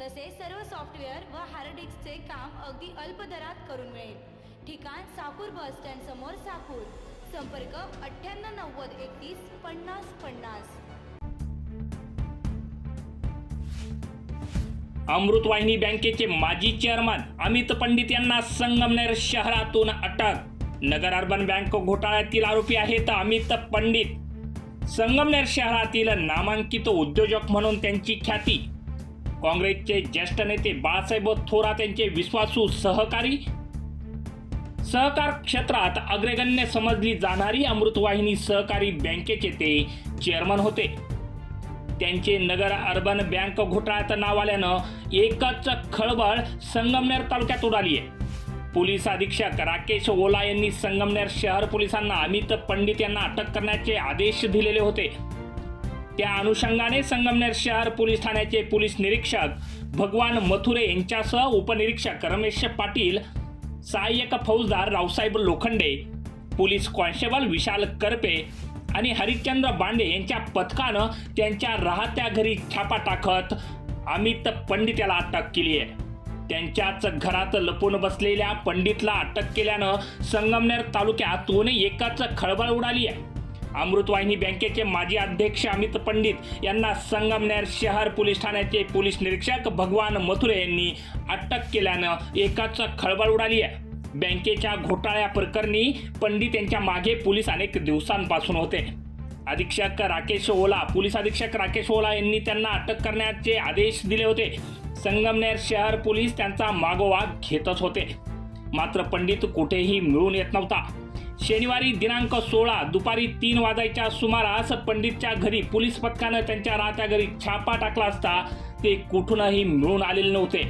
तसेच सर्व सॉफ्टवेअर व हार्ड डिस्कचे काम अगदी अल्प दरात करून मिळेल. ठिकाण साकूर बस स्टँड समोर साकूर. संपर्क अठ्ठ्याण्णव नव्वद एकतीस पन्नास पन्नास. अमृतवाहिनी बँकेचे माजी चेअरमन अमित पंडित यांना संगमनेर शहरातून अटक. नगर अर्बन बँक घोटाळ्यातील आरोपी आहेत अमित पंडित. संगमनेर शहरातील नामांकित उद्योजक म्हणून त्यांची ख्याती. काँग्रेसचे ज्येष्ठ नेते बाळासाहेब थोरात यांचे विश्वासू सहकारी. सहकार क्षेत्रात अग्रगण्य समजली जाणारी अमृतवाहिनी सहकारी बँकेचे ते चेअरमन होते. त्यांचे नगर अर्बन बँक घोटाळ्यात नाव आल्यानं एकच खळबळ संगमनेर तालुक्यात उडाली आहे. पोलीस अधीक्षक राकेश ओला यांनी संगमनेर शहर पोलिसांना अमित पंडित यांना अटक करण्याचे आदेश दिलेले होते. त्या अनुषंगाने संगमनेर शहर पोलीस ठाण्याचे पोलीस निरीक्षक भगवान मथुरे यांच्यासह उपनिरीक्षक रमेश पाटील सहाय्यक फौजदार रावसाहेब लोखंडे पोलीस कॉन्स्टेबल विशाल करपे आणि हरिश्चंद्र बांडे यांच्या पथकानं त्यांच्या राहत्या घरी छापा टाकत अमित पंडित याला अटक केली आहे. त्यांच्याच घरात लपून बसलेल्या पंडितला अटक केल्यानं संगमनेर तालुक्यातून एकच खळबळ उडाली आहे. अमृतवाहिनी बँकेचे माजी अध्यक्ष अमित पंडित यांना संगमनेर शहर पोलीस ठाण्याचे पोलीस निरीक्षक भगवान मथुरे यांनी अटक केल्यानं एकाच खळबळ उडाली आहे. बँकेच्या घोटाळ्या प्रकरणी पंडित यांच्या मागे पोलीस अनेक दिवसांपासून होते. अधीक्षक राकेश ओला पोलीस अधीक्षक राकेश ओला यांनी त्यांना अटक करण्याचे आदेश दिले होते. संगमनेर शहर पोलीस त्यांचा मागोवा घेतच होते. मात्र पंडित कुठेही मिळून येत नव्हता. शनिवारी दिनांक सोळा दुपारी तीन वाजायच्या सुमारास पंडितच्या घरी पोलीस पथकानं त्यांच्या राहत्या घरी छापा टाकला असता ते कुठूनही मिळून आलेले नव्हते.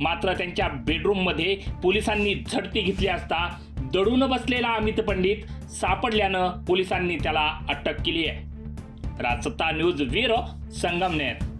मात्र त्यांच्या बेडरूममध्ये पोलिसांनी झडती घेतली असता दडून बसलेला अमित पंडित सापडल्यानं पोलिसांनी त्याला अटक केली आहे. Rajsatta news bureau Sangamner.